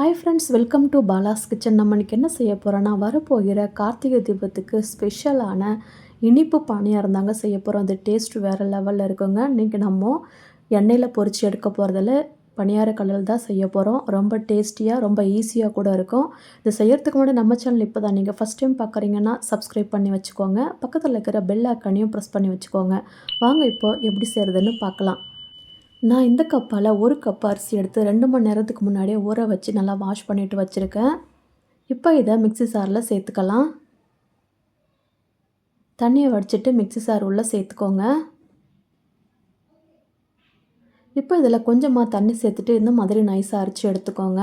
Hi friends welcome to Bala's kitchen நம்ம இன்றைக்கி என்ன செய்ய போகிறோன்னா வரப்போகிற கார்த்திகை தீபத்துக்கு ஸ்பெஷலான இனிப்பு பானியாக இருந்தாங்க செய்ய போகிறோம் அந்த டேஸ்ட் வேறு லெவலில் இருக்குங்க. இன்றைக்கி நம்ம எண்ணெயில் பொறிச்சு எடுக்க போகிறதில்ல பணியார கல்லில் தான் செய்ய போகிறோம் ரொம்ப டேஸ்டியாக ரொம்ப ஈஸியாக கூட இருக்கும். இது செய்யறதுக்கு முன்னாடி நம்ம சேனல் இப்போ தான் நீங்கள் ஃபஸ்ட் டைம் பார்க்குறீங்கன்னா சப்ஸ்கிரைப் பண்ணி வச்சுக்கோங்க. பக்கத்தில் இருக்கிற பெல் ஐக்கனையும் ப்ரெஸ் பண்ணி வச்சுக்கோங்க. வாங்க இப்போது எப்படி செய்கிறதுன்னு பார்க்கலாம். நான் இந்த கப்பால் ஒரு கப் அரிசி எடுத்து ரெண்டு மணி நேரத்துக்கு முன்னாடியே ஊற வச்சு நல்லா வாஷ் பண்ணிவிட்டு வச்சுருக்கேன். இப்போ இதை மிக்ஸி சாரில் சேர்த்துக்கலாம். தண்ணியை வடிச்சிட்டு மிக்ஸி சார் உள்ளே சேர்த்துக்கோங்க. இப்போ இதில் கொஞ்சமாக தண்ணி சேர்த்துட்டு இந்த மாதிரி நைஸாக அரைச்சி எடுத்துக்கோங்க.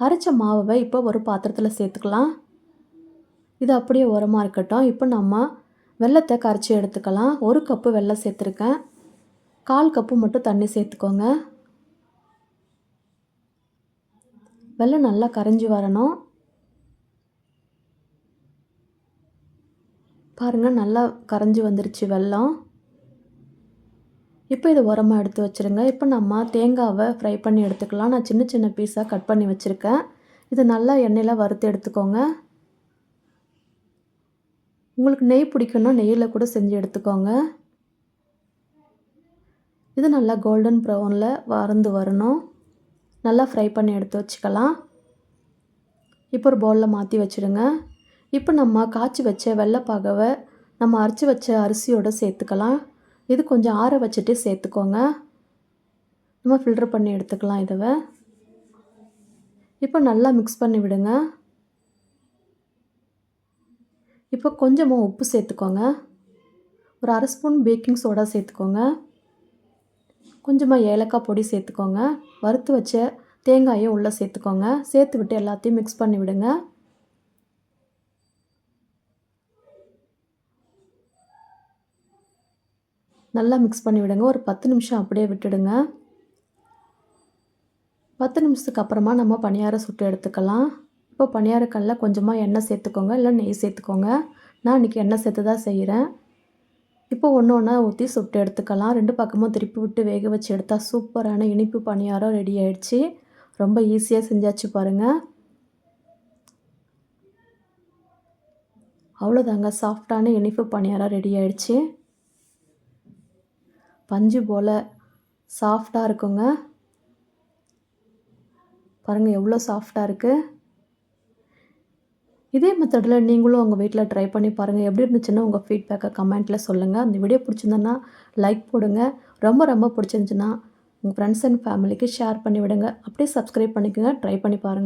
அரைச்ச மாவை இப்போ ஒரு பாத்திரத்தில் சேர்த்துக்கலாம். இது அப்படியே உரமாக இருக்கட்டும். இப்போ நம்ம வெள்ளத்தை கரைச்சி எடுத்துக்கலாம். ஒரு கப்பு வெள்ளம் சேர்த்துருக்கேன். கால் கப்பு மட்டும் தண்ணி சேர்த்துக்கோங்க. வெள்ளம் நல்லா கரைஞ்சி வரணும். பாருங்கள் நல்லா கரைஞ்சி வந்துருச்சு வெல்லம் இப்போ இது உரமாக எடுத்து வச்சுருங்க. இப்போ நம்ம தேங்காவை ஃப்ரை பண்ணி எடுத்துக்கலாம். நான் சின்ன சின்ன பீஸாக கட் பண்ணி வச்சுருக்கேன். இது நல்லா எண்ணெயில் வறுத்து எடுத்துக்கோங்க. உங்களுக்கு நெய் பிடிக்குன்னா நெய்யில் கூட செஞ்சு எடுத்துக்கோங்க. இது நல்லா கோல்டன் ப்ரௌனில் வறந்து வரணும். நல்லா ஃப்ரை பண்ணி எடுத்து வச்சுக்கலாம். இப்போ ஒரு பவுலில் மாற்றி வச்சுடுங்க. இப்போ நம்ம காய்ச்சி வச்ச வெள்ளைப்பாகவை நம்ம அரைச்சி வச்ச அரிசியோடு சேர்த்துக்கலாம். இது கொஞ்சம் ஆற வச்சுட்டு சேர்த்துக்கோங்க. நம்ம ஃபில்டர் பண்ணி எடுத்துக்கலாம் இதுவை. இப்போ நல்லா மிக்ஸ் பண்ணி விடுங்க. இப்போ கொஞ்சமாக உப்பு சேர்த்துக்கோங்க. ஒரு அரை ஸ்பூன் பேக்கிங் சோடா சேர்த்துக்கோங்க. கொஞ்சமாக ஏலக்காய் பொடி சேர்த்துக்கோங்க. வறுத்து வச்ச தேங்காயை உள்ளே சேர்த்துக்கோங்க. சேர்த்து விட்டு எல்லாத்தையும் மிக்ஸ் பண்ணி விடுங்க. நல்லா மிக்ஸ் பண்ணி விடுங்க. ஒரு பத்து நிமிஷம் அப்படியே விட்டுடுங்க. பத்து நிமிஷத்துக்கு அப்புறமா நம்ம பணியாரம் சுட்டு எடுத்துக்கலாம். இப்போ பணியாரக்கல்லில் கொஞ்சமாக எண்ணெய் சேர்த்துக்கோங்க. இல்லை நெய் சேர்த்துக்கோங்க. நான் இன்றைக்கி எண்ணெய் சேர்த்து தான் செய்கிறேன் இப்போ ஒன்று ஒன்றா ஊற்றி சுட்டு எடுத்துக்கலாம். ரெண்டு பக்கமும் திருப்பி விட்டு வேக வச்சு எடுத்தால் சூப்பரான இனிப்பு பணியாரம் ரெடி ஆகிடுச்சி ரொம்ப ஈஸியாக செஞ்சாச்சு பாருங்கள் அவ்வளோதாங்க சாஃப்டான இனிப்பு பணியாரம் ரெடி ஆயிடுச்சு. பஞ்சு போல் சாஃப்டாக இருக்குங்க. பாருங்கள் எவ்வளோ சாஃப்டாக இருக்குது இதே மெத்தடில் நீங்களும் உங்கள் வீட்டில் ட்ரை பண்ணி பாருங்கள் எப்படி இருந்துச்சுன்னா உங்கள் ஃபீட்பேக்கை கமெண்ட்டில் சொல்லுங்கள் அந்த வீடியோ பிடிச்சிருந்தேன்னா லைக் போடுங்க. ரொம்ப ரொம்ப பிடிச்சிருந்துச்சுன்னா உங்கள் ஃப்ரெண்ட்ஸ் அண்ட் ஃபேமிலிக்கு ஷேர் பண்ணி விடுங்க அப்படியே சப்ஸ்கிரைப் பண்ணிக்கோங்க. ட்ரை பண்ணி பாருங்கள்